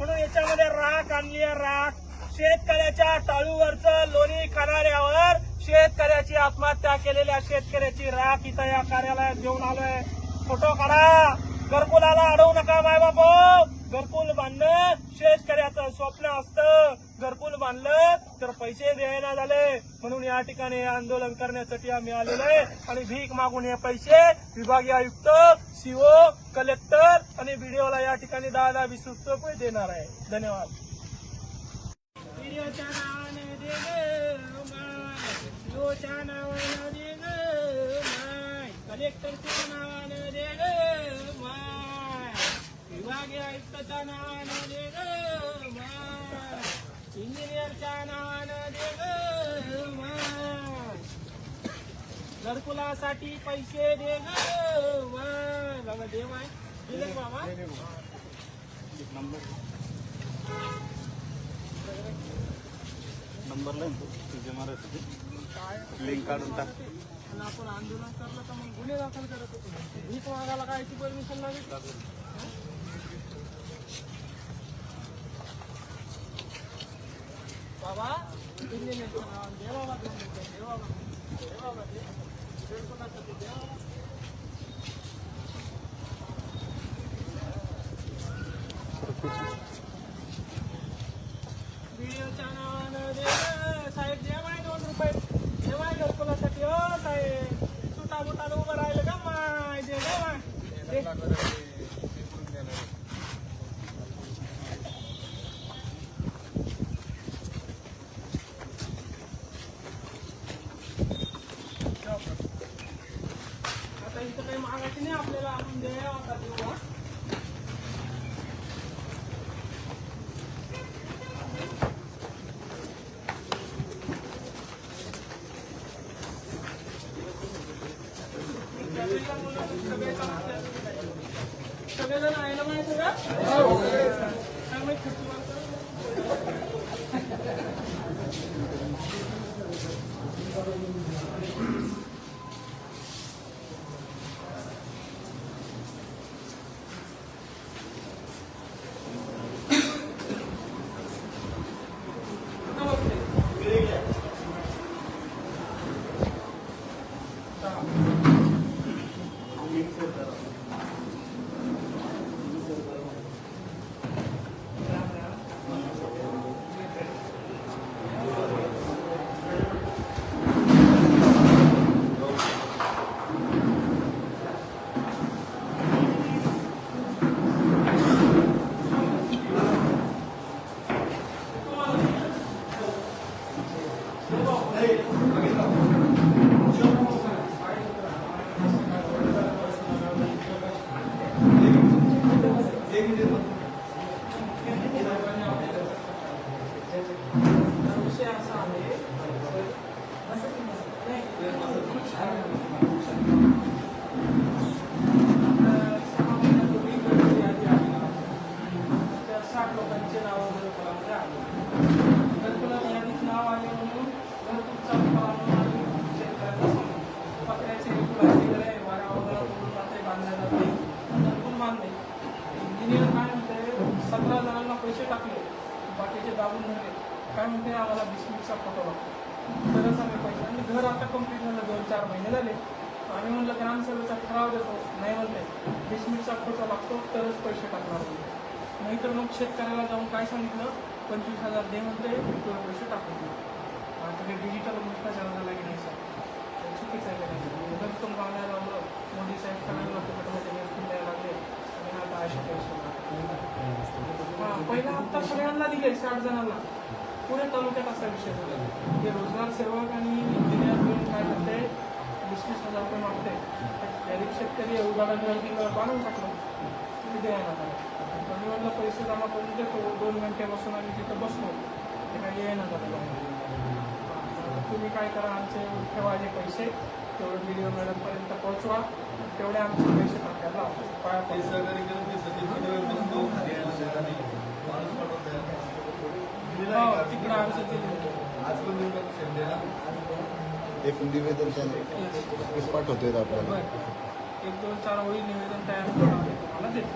म्हणून याच्यामध्ये राख आणली आहे राख. शेतकऱ्याच्या टाळूवरचं लोणी खाणाऱ्यावर शेतकऱ्याची आत्महत्या केलेल्या शेतकऱ्याची राख इथं या कार्यालयात घेऊन आलोय. फोटो काढा. घरकुलाला अडवू नका माय बाबा घरकुल बांधणं शेतकऱ्याचं स्वप्न असतं. घरकुल बांधलं तर पैसे द्यायला झाले म्हणून या ठिकाणी आंदोलन करण्यासाठी आम्ही आलेलो आहे. आणि भीक मागून हे पैसे विभागीय आयुक्त सीओ कलेक्टर आणि व्हिडिओला या ठिकाणी दहा दहा वीस रुपये देणार आहे. धन्यवाद. व्हिडिओच्या नावाने दे गं माय, सीओच्या माय, कलेक्टरच्या नावानं दे गं माय, विभागीय आयुक्ताच्या नावानं दे गं माय, इंजिनियरच्या नावानं दे गं माय. घरकुलासाठी पैसे दे गं माय. देव आहे. दिले बाबा नंबर. लाईन तुझे काय लिंक काढून टाक. आपण आंदोलन करलं तर मग गुन्हे दाखल करत होतो. भीक मागायला काय ती परमिशन लागेल? बाबा इंजिनियरचं नाव दे बाबा दोन मिनिटं, दे बाबा दे बाबा दे दीड कोणाचं ते दे बाबा. व्हिडिओच्या नावानं दे गं. साहेब दे माय दोन रुपये दे माय घरकुलासाठी हो साहेब सुटा बुटाला उभं राहिलं का माय दे गं माय दे. आता इथं काही मागायची नाही आपल्याला आपण द्या आता देऊ हा. सगळेजण आहे ना माहिती का विषय असा आहे पैसे टाकले बाकीचे दाबून धरले. काय म्हणते आम्हाला बिस्किटचा फोटो लागतो तरच आम्ही पैसे आणि घर आता कंप्लीट झालं दोन चार महिने झाले. आम्ही म्हणलं ग्रामसभेचा ठराव देतो. नाही म्हणते बिस्मिटचा फोटो लागतो तरच पैसे टाकणार नाहीतर मग शेतकऱ्याला जाऊन काय सांगितलं? पंचवीस हजार दे म्हणते तुला पैसे टाकून आता डिजिटल भ्रष्टाचार झाला की नाही सर? चुकीचं आहे करायचं एकदम लावलं मोदी साहेब द्यायला लागले. आणि आता आयुष्य पैसे हा पहिला हप्ता सगळ्यांना दिले साठ जणांना. पुणे तालुक्यात असा विषय झाला. हे रोजगार सेवक आणि इंजिनियर मिळून काय करते वीस वीस हजार रुपये मागते. गरीब शेतकरी उदाहरण बँकिंगवर बांधून टाकलं. किती द्यायला झालं तर पैसे जमा करून देतो. दोन घंटे बसून आम्ही तिथं बसलो. ते काही येईना झालं तुम्ही काय करा आमचे ठेवा जे पैसे. तेवढे व्हिडिओ मॅडमपर्यंत पोहोचवा. तेवढे आमचे पैसे तिकडं आमचं एक निवेदन पाठवतोय आपल्याला. एक दोन चार ओळी निवेदन तयार करून आम्ही तुम्हाला देतो.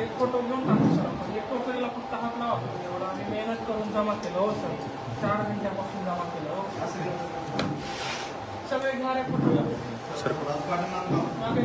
एक फोटो घेऊन टाकू सर आपण. एक टोकरीला फक्त हात लावा. एवढं. आम्ही मेहनत करून जमा केलं हो सर. चार घंट्यापासून जमा केलं हो. सगळे घेणारे फोटो मागे